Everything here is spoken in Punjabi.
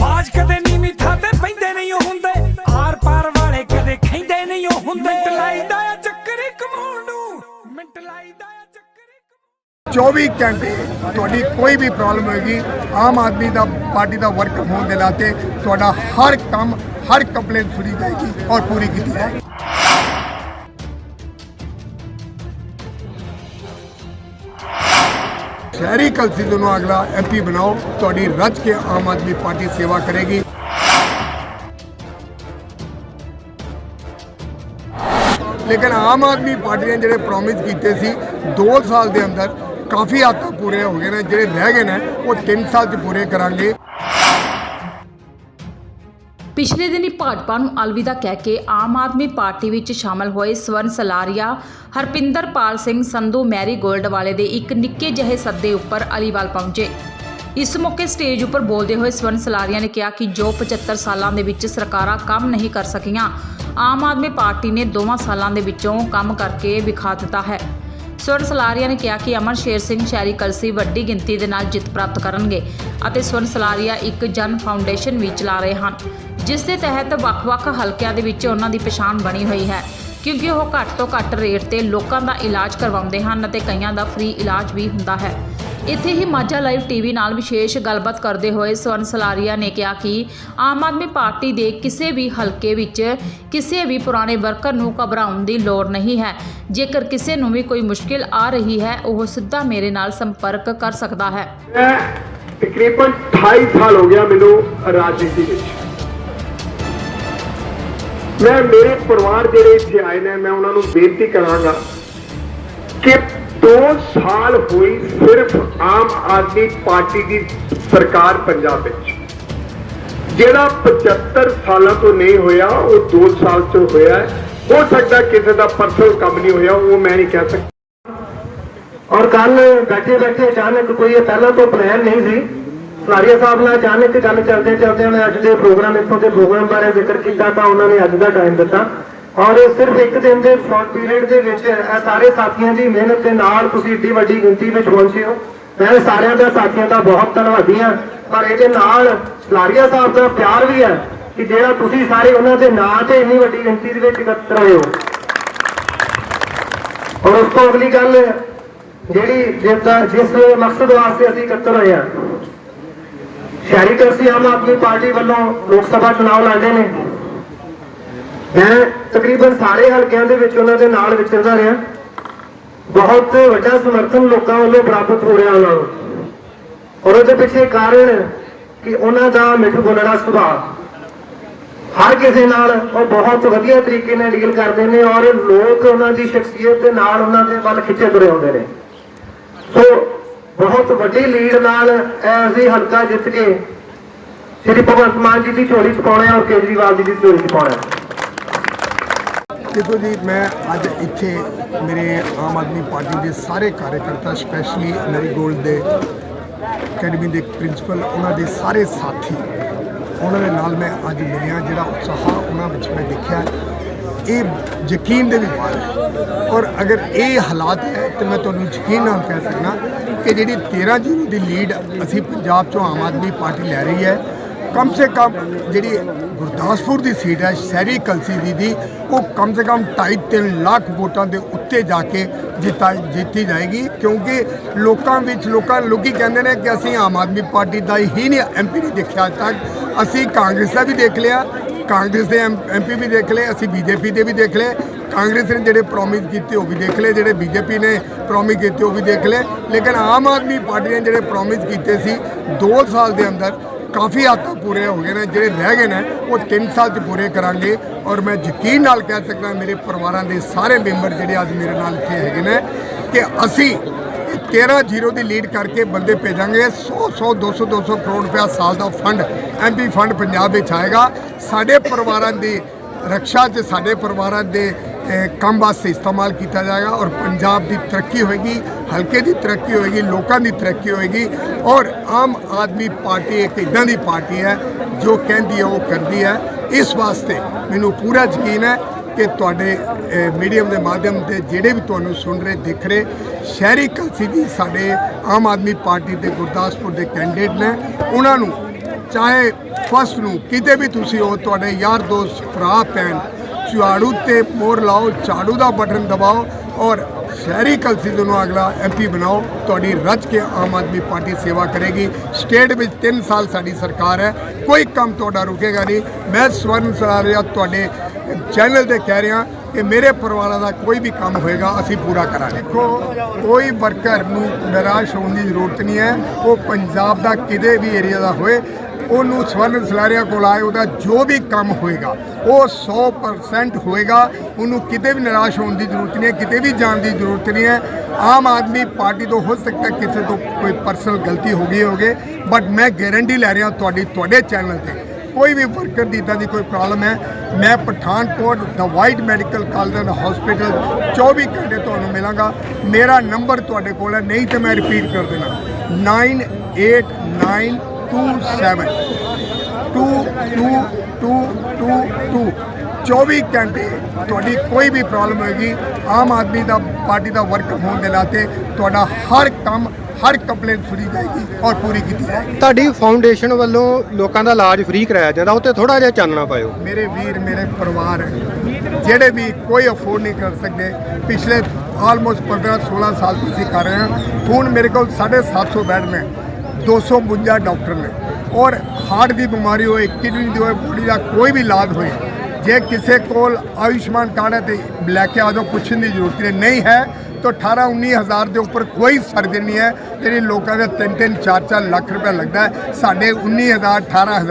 ਬਾਜ ਕਦੇ ਨੀਵੀਂ ਥਾਂ ਤੇ ਪੈਂਦੇ ਨਹੀਂ ਹੁੰਦੇ। ਆਰ ਪਾਰ ਵਾਲੇ ਕਦੇ ਖੈਂਦੇ ਨਹੀਂ ਹੁੰਦੇ। ਮਿੰਟ ਲਾਈਦਾ ਆ ਚੱਕਰ ਕਮਾਉਣ ਨੂੰ। ਮਿੰਟ ਲਾਈਦਾ ਆ ਚੱਕਰ 24 ਘੰਟੇ ਤੁਹਾਡੀ ਕੋਈ ਵੀ ਪ੍ਰੋਬਲਮ ਹੋਏਗੀ, ਆਮ ਆਦਮੀ ਦਾ ਪਾਰਟੀ ਦਾ ਵਰਕ ਹੋਣ ਦੇ ਨਾਤੇ ਤੁਹਾਡਾ ਹਰ ਕੰਮ, ਹਰ ਕੰਪਲੇਂਟ ਸੁਣੀ ਜਾਏਗੀ ਔਰ ਪੂਰੀ ਕੀਤੀ ਜਾਏਗੀ। ਸ਼ਹਿਰੀ ਕਲਸੀ ਨੂੰ ਅਗਲਾ ਐਮਪੀ ਬਣਾਓ, ਤੁਹਾਡੀ ਰੱਜ ਕੇ ਆਮ ਆਦਮੀ ਪਾਰਟੀ ਸੇਵਾ ਕਰੇਗੀ। ਲੇਕਿਨ ਆਮ ਆਦਮੀ ਪਾਰਟੀ ਨੇ ਜਿਹੜੇ ਪ੍ਰੋਮਿਸ ਕੀਤੇ ਸੀ 2 ਸਾਲ ਦੇ ਅੰਦਰ ਕਾਫੀ ਹੱਦ ਤੱਕ ਪੂਰੇ ਹੋ ਗਏ ਨੇ, ਜਿਹੜੇ ਰਹਿ ਗਏ ਨੇ, ਉਹ 3 ਸਾਲ 'ਚ ਪੂਰੇ ਕਰਾਂਗੇ। ਪਿਛਲੇ ਦਿਨੀ ਭਾਜਪਾ ਨੂੰ ਅਲਵਿਦਾ ਕਹਿ ਕੇ ਆਮ ਆਦਮੀ ਪਾਰਟੀ ਵਿੱਚ ਸ਼ਾਮਲ ਹੋਏ ਸਵਰਨ ਸਲਾਰੀਆ, ਹਰਪਿੰਦਰਪਾਲ ਸਿੰਘ ਸੰਧੂ, ਮੈਰੀ ਗੋਲਡ ਵਾਲੇ ਦੇ ਇੱਕ ਨਿੱਕੇ ਜਿਹੇ ਸੱਦੇ ਉੱਪਰ ਅਲੀਵਾਲ ਪਹੁੰਚੇ। ਇਸ ਮੌਕੇ ਸਟੇਜ ਉੱਪਰ ਬੋਲਦੇ ਹੋਏ ਸਵਰਨ ਸਲਾਰੀਆ ਨੇ ਕਿਹਾ ਕਿ ਜੋ 75 ਸਾਲਾਂ ਦੇ ਵਿੱਚ ਸਰਕਾਰਾਂ ਕੰਮ ਨਹੀਂ ਕਰ ਸਕੀਆਂ, ਆਮ ਆਦਮੀ ਪਾਰਟੀ ਨੇ ਦੋਵਾਂ ਸਾਲਾਂ ਦੇ ਵਿੱਚੋਂ ਕੰਮ ਕਰਕੇ ਵਿਖਾ ਦਿੱਤਾ ਹੈ। ਸਵਰਨ ਸਲਾਰੀਆ ਨੇ ਕਿਹਾ ਕਿ ਅਮਰ ਸ਼ੇਰ ਸਿੰਘ ਸ਼ਹਿਰੀ ਕਲਸੀ ਵੱਡੀ ਗਿਣਤੀ ਦੇ ਨਾਲ ਜਿੱਤ ਪ੍ਰਾਪਤ ਕਰਨਗੇ ਅਤੇ ਸਵਰਨ ਸਲਾਰੀਆ ਇੱਕ ਜਨ ਫਾਊਂਡੇਸ਼ਨ ਵੀ ਚਲਾ ਰਹੇ ਹਨ। ਜਿਸ ਦੇ ਤਹਿਤ ਵੱਖ-ਵੱਖ ਹਲਕਿਆਂ ਦੇ ਵਿੱਚ ਉਹਨਾਂ ਦੀ ਪਛਾਣ ਬਣੀ ਹੋਈ ਹੈ, ਕਿਉਂਕਿ ਉਹ ਘੱਟ ਤੋਂ ਘੱਟ ਰੇਟ ਤੇ ਲੋਕਾਂ ਦਾ ਇਲਾਜ ਕਰਵਾਉਂਦੇ ਹਨ ਅਤੇ ਕਈਆਂ ਦਾ ਫ੍ਰੀ ਇਲਾਜ ਵੀ ਹੁੰਦਾ ਹੈ। ਇੱਥੇ ਹੀ ਮਾਝਾ ਲਾਈਵ ਟੀਵੀ ਨਾਲ ਵਿਸ਼ੇਸ਼ ਗੱਲਬਾਤ ਕਰਦੇ ਹੋਏ ਸਵਰਨ ਸਲਾਰੀਆ ਨੇ ਕਿਹਾ ਕਿ ਆਮ ਆਦਮੀ ਪਾਰਟੀ ਦੇ ਕਿਸੇ ਵੀ ਹਲਕੇ ਵਿੱਚ ਕਿਸੇ ਵੀ ਪੁਰਾਣੇ ਵਰਕਰ ਨੂੰ ਘਬਰਾਉਣ ਦੀ ਲੋੜ ਨਹੀਂ ਹੈ। ਜੇਕਰ ਕਿਸੇ ਨੂੰ ਵੀ ਕੋਈ ਮੁਸ਼ਕਿਲ ਆ ਰਹੀ ਹੈ, ਉਹ ਸਿੱਧਾ ਮੇਰੇ ਨਾਲ ਸੰਪਰਕ ਕਰ ਸਕਦਾ ਹੈ। ਮੈਂ ਤਕਰੀਬਨ 28 ਸਾਲ ਹੋ ਗਿਆ ਮੈਨੂੰ ਰਾਜਨੀਤੀ ਵਿੱਚ। ਮੈਂ ਮੇਰੇ ਪਰਿਵਾਰ ਜਿਹੜੇ ਇੱਥੇ ਆਏ ਨੇ, ਮੈਂ ਉਹਨਾਂ ਨੂੰ ਬੇਨਤੀ ਕਰਾਂਗਾ ਕਿ 2 ਸਾਲ ਹੋਈ ਸਿਰਫ ਆਮ ਆਦਮੀ ਪਾਰਟੀ ਦੀ ਸਰਕਾਰ ਪੰਜਾਬ ਵਿੱਚ। ਜਿਹੜਾ 75 ਸਾਲਾਂ ਤੋਂ ਨਹੀਂ ਹੋਇਆ, ਉਹ 2 ਸਾਲ ਤੋਂ ਹੋਇਆ ਹੋ। ਸਕਦਾ ਕਿਸੇ ਦਾ ਪਰਸਨਲ ਕੰਮ ਨਹੀਂ ਹੋਇਆ, ਉਹ ਮੈਂ ਨਹੀਂ ਕਹਿ ਸਕਦਾ। ਔਰ ਕੱਲ ਬੈਠੇ ਬੈਠੇ ਅਚਾਨਕ ਕੋਈ ਇਹ ਪਹਿਲਾਂ ਤੋਂ ਪਲਾਨ ਨਹੀਂ ਸੀ। ਸਲਾਰੀਆ ਸਾਹਿਬ ਨਾਲ ਅਚਾਨਕ ਗੱਲ ਚੱਲਦੇ ਚੱਲਦੇ ਉਹਨੇ ਅੱਜ ਦੇ ਪ੍ਰੋਗਰਾਮ, ਇੱਥੋਂ ਦੇ ਪ੍ਰੋਗਰਾਮ ਬਾਰੇ ਜ਼ਿਕਰ ਕੀਤਾ ਤਾਂ ਉਹਨਾਂ ਨੇ ਅੱਜ ਦਾ ਟਾਈਮ ਦਿੱਤਾ। ਔਰ ਸਿਰਫ ਇੱਕ ਦਿਨ ਦੇ ਸ਼ਾਰਟ ਪੀਰੀਅਡ ਦੇ ਵਿੱਚ ਇਹ ਸਾਰੇ ਸਾਥੀਆਂ ਦੀ ਮਿਹਨਤ ਦੇ ਨਾਲ ਤੁਸੀਂ ਏਡੀ ਵੱਡੀ ਗਿਣਤੀ ਵਿੱਚ ਪਹੁੰਚੇ ਹੋ। ਮੈਂ ਸਾਰਿਆਂ ਦਾ ਸਾਥੀਆਂ ਦਾ ਬਹੁਤ ਧੰਨਵਾਦੀ ਹਾਂ, ਪਰ ਇਹਦੇ ਨਾਲ ਸਲਾਰੀਆ ਸਾਹਿਬ ਦਾ ਪਿਆਰ ਵੀ ਹੈ ਕਿ ਜਿਹੜਾ ਤੁਸੀਂ ਸਾਰੇ ਉਹਨਾਂ ਦੇ ਨਾਂ ਤੇ ਇੰਨੀ ਵੱਡੀ ਗਿਣਤੀ ਦੇ ਵਿੱਚ ਇਕੱਤਰ ਹੋਏ ਹੋ। ਔਰ ਉਸ ਤੋਂ ਅਗਲੀ ਗੱਲ, ਜਿਹੜੀ ਜਿਸਦਾ ਜਿਸ ਮਕਸਦ ਵਾਸਤੇ ਅਸੀਂ ਇਕੱਤਰ ਹੋਏ ਹਾਂ ਸ਼ਹਿਰੀ ਕਰਸੀ ਆਮ ਆਦਮੀ ਪਾਰਟੀ ਵੱਲੋਂ ਲੋਕ ਸਭਾ ਚੁਣਾਵ ਲੜਦੇ ਨੇ। ਮੈਂ ਤਕਰੀਬਨ ਸਾਰੇ ਹਲਕਿਆਂ ਦੇ ਵਿੱਚ ਉਹਨਾਂ ਦੇ ਨਾਲ ਵਿਚਰਦਾ ਰਿਹਾ। ਬਹੁਤ ਵੱਡਾ ਸਮਰਥਨ ਲੋਕਾਂ ਵੱਲੋਂ ਪ੍ਰਾਪਤ ਹੋ ਰਿਹਾ ਉਹਨਾਂ ਨੂੰ। ਔਰ ਉਹਦੇ ਪਿੱਛੇ ਕਾਰਨ ਕਿ ਉਹਨਾਂ ਦਾ ਮਿੱਠ ਬੋਲਣਾ ਸੁਭਾਅ। ਹਰ ਕਿਸੇ ਨਾਲ ਉਹ ਬਹੁਤ ਵਧੀਆ ਤਰੀਕੇ ਨਾਲ ਡੀਲ ਕਰਦੇ ਨੇ ਔਰ ਲੋਕ ਉਹਨਾਂ ਦੀ ਸ਼ਖਸੀਅਤ ਦੇ ਨਾਲ ਉਹਨਾਂ ਦੇ ਵੱਲ ਖਿੱਚੇ ਤੁਰੇ ਆਉਂਦੇ ਨੇ। ਸੋ ਬਹੁਤ ਵੱਡੀ ਲੀਡ ਨਾਲ ਐਸੀ ਹਲਕਾ ਜਿੱਤ ਕੇ ਸ਼੍ਰੀ ਭਗਵੰਤ ਮਾਨ ਜੀ ਦੀ ਝੋਲੀ ਚ ਪਾਉਣਾ ਔਰ ਕੇਜਰੀਵਾਲ ਜੀ ਦੀ ਝੋਲੀ ਚ ਪਾਉਣਾ ਦੇਖੋ ਜੀ ਮੈਂ ਅੱਜ ਇੱਥੇ ਮੇਰੇ ਆਮ ਆਦਮੀ ਪਾਰਟੀ ਦੇ ਸਾਰੇ ਕਾਰਜਕਰਤਾ ਸਪੈਸ਼ਲੀ ਮੈਰੀ ਗੋਲਡ ਦੇ ਅਕੈਡਮੀ ਦੇ ਪ੍ਰਿੰਸੀਪਲ ਉਹਨਾਂ ਦੇ ਸਾਰੇ ਸਾਥੀ, ਉਹਨਾਂ ਦੇ ਨਾਲ ਮੈਂ ਅੱਜ ਮਿਲਿਆ, ਜਿਹੜਾ ਉਤਸ਼ਾਹ ਉਹਨਾਂ ਵਿੱਚ ਮੈਂ ਦੇਖਿਆ। ਇਹ ਯਕੀਨ ਦੇ ਵੀ ਬਾਹਰ ਹੈ। ਔਰ ਅਗਰ ਇਹ ਹਾਲਾਤ ਹੈ, ਤੇ ਮੈਂ ਤੁਹਾਨੂੰ ਯਕੀਨ ਨਾਲ ਕਹਿ ਸਕਦਾ ਕਿ ਜਿਹੜੀ 13 ਜ਼ੀਰੋ ਦੀ ਲੀਡ ਅਸੀਂ ਪੰਜਾਬ ਚੋਂ ਆਮ ਆਦਮੀ ਪਾਰਟੀ ਲੈ ਰਹੀ ਹੈ, ਕਮ ਸੇ ਕਮ ਜਿਹੜੀ ਗੁਰਦਾਸਪੁਰ ਦੀ ਸੀਟ ਹੈ, ਸ਼ਹਿਰੀ ਕਲਸੀ ਦੀ ਦੀ ਉਹ ਕਮ ਸੇ ਕਮ 2.5 ਲੱਖ ਵੋਟਾਂ ਦੇ ਉੱਤੇ ਜਾ ਕੇ ਜਿੱਤਾ ਜਿੱਤੀ ਜਾਏਗੀ। ਕਿਉਂਕਿ ਲੋਕਾਂ ਵਿੱਚ ਲੋਕਾਂ ਲੋਕੀ ਕਹਿੰਦੇ ਨੇ ਕਿ ਅਸੀਂ ਆਮ ਆਦਮੀ ਪਾਰਟੀ ਦਾ ਹੀ ਨਹੀਂ ਐਮਪੀ ਨਹੀਂ ਦੇਖਿਆ ਅੱਜ ਤੱਕ। ਅਸੀਂ ਕਾਂਗਰਸ ਦਾ ਵੀ ਦੇਖ ਲਿਆ। ਕਾਂਗਰਸ ਦੇ ਐਮਪੀ ਵੀ ਦੇਖ ਲਏ, ਅਸੀਂ ਬੀਜੇਪੀ ਦੇ ਵੀ ਦੇਖ ਲਏ। ਕਾਂਗਰਸ ਨੇ ਜਿਹੜੇ ਪ੍ਰੋਮਿਸ ਕੀਤੇ ਉਹ ਵੀ ਦੇਖ ਲਏ, ਜਿਹੜੇ ਬੀਜੇਪੀ ਨੇ ਪ੍ਰੋਮਿਸ ਕੀਤੇ ਉਹ ਵੀ ਦੇਖ ਲਏ। ਲੇਕਿਨ ਆਮ ਆਦਮੀ ਪਾਰਟੀ ਨੇ ਜਿਹੜੇ ਪ੍ਰੋਮਿਸ ਕੀਤੇ ਸੀ 2 ਸਾਲ ਦੇ ਅੰਦਰ ਕਾਫੀ ਹੱਦ ਤੱਕ ਪੂਰੇ ਹੋ ਗਏ ਨੇ। ਜਿਹੜੇ ਰਹਿ ਗਏ ਨੇ, ਉਹ 3 ਸਾਲ 'ਚ ਪੂਰੇ ਕਰਾਂਗੇ। ਔਰ ਮੈਂ ਯਕੀਨ ਨਾਲ ਕਹਿ ਸਕਦਾ, ਮੇਰੇ ਪਰਿਵਾਰਾਂ ਦੇ ਸਾਰੇ ਮੈਂਬਰ ਜਿਹੜੇ ਅੱਜ ਮੇਰੇ ਨਾਲ ਇੱਥੇ ਹੈਗੇ ਨੇ, ਕਿ ਅਸੀਂ 13 ਜ਼ੀਰੋ ਦੀ ਲੀਡ ਕਰਕੇ ਬੰਦੇ ਭੇਜਾਂਗੇ। 100 100 200 200 ਕਰੋੜ ਰੁਪਇਆ ਸਾਲ ਦਾ ਫੰਡ ਐਮਪੀ ਫੰਡ ਪੰਜਾਬ ਵਿੱਚ ਆਏਗਾ। ਸਾਡੇ ਪਰਿਵਾਰਾਂ ਦੀ ਰੱਖਿਆ 'ਚ ਸਾਡੇ ਪਰਿਵਾਰਾਂ ਦੇ ਕੰਮ ਵਾਸਤੇ ਇਸਤੇਮਾਲ ਕੀਤਾ ਜਾਏਗਾ ਔਰ ਪੰਜਾਬ ਦੀ ਤਰੱਕੀ ਹੋਏਗੀ, ਹਲਕੇ ਦੀ ਤਰੱਕੀ ਹੋਏਗੀ, ਲੋਕਾਂ ਦੀ ਤਰੱਕੀ ਹੋਏਗੀ ਔਰ ਆਮ ਆਦਮੀ ਪਾਰਟੀ ਇੱਕ ਇਦਾਂ ਦੀ ਪਾਰਟੀ ਹੈ ਜੋ ਕਹਿੰਦੀ ਹੈ, ਉਹ ਕਰਦੀ ਹੈ। ਇਸ ਵਾਸਤੇ ਮੈਨੂੰ ਪੂਰਾ ਯਕੀਨ ਹੈ ਕਿ ਤੁਹਾਡੇ ਮੀਡੀਅਮ ਦੇ ਮਾਧਿਅਮ ਤੇ ਜਿਹੜੇ ਵੀ ਤੁਹਾਨੂੰ ਸੁਣ ਰਹੇ, ਦੇਖ ਰਹੇ, ਸ਼ਹਿਰੀ ਕਲਸੀ ਦੀ ਸਾਡੇ ਆਮ ਆਦਮੀ ਪਾਰਟੀ ਦੇ ਗੁਰਦਾਸਪੁਰ ਦੇ ਕੈਂਡੀਡੇਟ ਨੇ। ਉਹਨਾਂ ਨੂੰ ਚਾਹੇ ਫਸਟ ਨੂੰ ਕਿਤੇ ਵੀ ਤੁਸੀਂ ਹੋ, ਤੁਹਾਡੇ ਯਾਰ ਦੋਸਤ, ਭਰਾ, ਭੈਣ, ਝਾੜੂ ਤੇ ਮੋਰ ਲਾਓ, ਝਾੜੂ ਦਾ ਬਟਨ ਦਬਾਓ ਔਰ ਸ਼ਹਿਰੀ ਕਲਸੀ ਨੂੰ ਅਗਲਾ ਐਮਪੀ ਬਣਾਓ, ਤੁਹਾਡੀ ਰੱਜ ਕੇ ਆਮ ਆਦਮੀ ਪਾਰਟੀ ਸੇਵਾ ਕਰੇਗੀ। ਸਟੇਟ ਵਿੱਚ 3 ਸਾਲ ਸਾਡੀ ਸਰਕਾਰ ਹੈ, ਕੋਈ ਕੰਮ ਤੁਹਾਡਾ ਰੁਕੇਗਾ ਨਹੀਂ। ਮੈਂ ਸਵਰਨ ਸਰਾਰਿਆ, ਤੁਹਾਡੇ ਚੈਨਲ ਤੇ ਕਹਿ ਰਿਹਾ ਕਿ ਮੇਰੇ ਪਰਿਵਾਰਾਂ ਦਾ ਕੋਈ ਵੀ ਕੰਮ ਹੋਏਗਾ, ਅਸੀਂ ਪੂਰਾ ਕਰਾਂਗੇ। ਦੇਖੋ, ਕੋਈ ਵਰਕਰ ਨੂੰ ਨਿਰਾਸ਼ ਹੋਣ ਦੀ ਜ਼ਰੂਰਤ ਨਹੀਂ ਹੈ। ਉਹ ਪੰਜਾਬ ਦਾ ਕਿਤੇ ਵੀ ਏਰੀਆ ਦਾ ਹੋਏ, ਉਹਨੂੰ ਸਵਰਨ ਸਲਾਰੀਆ ਕੋਲ ਆਏ, ਉਹਦਾ ਜੋ ਵੀ ਕੰਮ ਹੋਏਗਾ, ਉਹ 100% ਹੋਏਗਾ। ਉਹਨੂੰ ਕਿਤੇ ਵੀ ਨਿਰਾਸ਼ ਹੋਣ ਦੀ ਜ਼ਰੂਰਤ ਨਹੀਂ ਹੈ, ਕਿਤੇ ਵੀ ਜਾਣ ਦੀ ਜ਼ਰੂਰਤ ਨਹੀਂ ਹੈ। ਆਮ ਆਦਮੀ ਪਾਰਟੀ ਤੋਂ ਹੋ ਸਕਦਾ ਕਿਸੇ ਤੋਂ ਕੋਈ ਪਰਸਨਲ ਗਲਤੀ ਹੋ ਗਈ ਹੋਵੇ ਬਟ ਮੈਂ ਗਾਰੰਟੀ ਲੈ ਰਿਹਾ ਤੁਹਾਡੀ, ਤੁਹਾਡੇ ਚੈਨਲ ਤੇ। ਕੋਈ ਵੀ ਵਰਕਰ ਦੀ ਇਦਾਂ ਦੀ ਕੋਈ ਪ੍ਰੋਬਲਮ ਹੈ, ਮੈਂ ਪਠਾਨਕੋਟ ਦਾ white medical college and hospital 24 ਘੰਟੇ ਤੁਹਾਨੂੰ ਮਿਲਾਂਗਾ। ਮੇਰਾ ਨੰਬਰ ਤੁਹਾਡੇ ਕੋਲ ਹੈ, ਨਹੀਂ ਤੇ ਮੈਂ ਰਿਪੀਟ ਕਰ ਦੇਣਾ। 9892 222222 24 ਘੰਟੇ ਤੁਹਾਡੀ ਕੋਈ ਵੀ ਪ੍ਰੋਬਲਮ ਹੋਏਗੀ, ਆਮ ਆਦਮੀ ਦਾ, ਪਾਰਟੀ ਦਾ ਵਰਕਰ ਹੋਣ ਦੇ ਨਾਤੇ ਤੁਹਾਡਾ ਹਰ ਕੰਮ ਹਰ ਕੰਪਲੇਂਟ ਸੁਣੀ ਜਾਏਗੀ ਔਰ ਪੂਰੀ ਕੀਤੀ ਜਾਏਗੀ। ਤੁਹਾਡੀ ਫਾਊਂਡੇਸ਼ਨ ਵੱਲੋਂ ਲੋਕਾਂ ਦਾ ਇਲਾਜ ਫ੍ਰੀ ਕਰਾਇਆ ਜਾਂਦਾ ਉੱਤੇ ਥੋੜਾ ਜਿਹਾ ਚਾਨਣਾ ਪਾਇਓ। ਮੇਰੇ ਵੀਰ ਮੇਰੇ ਪਰਿਵਾਰ ਜਿਹੜੇ ਵੀ ਕੋਈ ਅਫੋਰਡ ਨਹੀਂ ਕਰ ਸਕਦੇ ਪਿਛਲੇ ਆਲਮੋਸਟ 15 16 ਸਾਲ ਤੋਂ ਅਸੀਂ ਕਰ ਰਹੇ ਹਾਂ ਹੁਣ ਮੇਰੇ ਕੋਲ 750 ਬੈੱਡ ਨੇ 252 ਡਾਕਟਰ ਨੇ ਔਰ ਹਾਰਟ ਦੀ ਬਿਮਾਰੀ ਹੋਏ ਕਿਡਨੀ ਦੀ ਹੋਏ ਬੋਡੀ ਦਾ ਕੋਈ ਵੀ ਇਲਾਜ ਹੋਏ ਜੇ ਕਿਸੇ ਕੋਲ ਆਯੁਸ਼ਮਾਨ ਕਾਰਡ ਹੈ ਤੇ ਲੈ ਕੇ ਆ ਜਾਓ ਪੁੱਛਣ ਦੀ ਜ਼ਰੂਰਤ ਨਹੀਂ ਨਹੀਂ ਹੈ ਤਾਂ 18 19 ਹਜ਼ਾਰ ਦੇ ਉੱਪਰ ਕੋਈ ਸਰਜਨ ਨਹੀਂ ਹੈ। ਜਿਹੜੀ ਲੋਕਾਂ ਦੇ 3 3 4 4 ਲੱਖ ਰੁਪਏ ਲੱਗਦਾ ਸਾਡੇ 19 ਹਜ਼ਾਰ 18 ਹਜ਼ਾਰ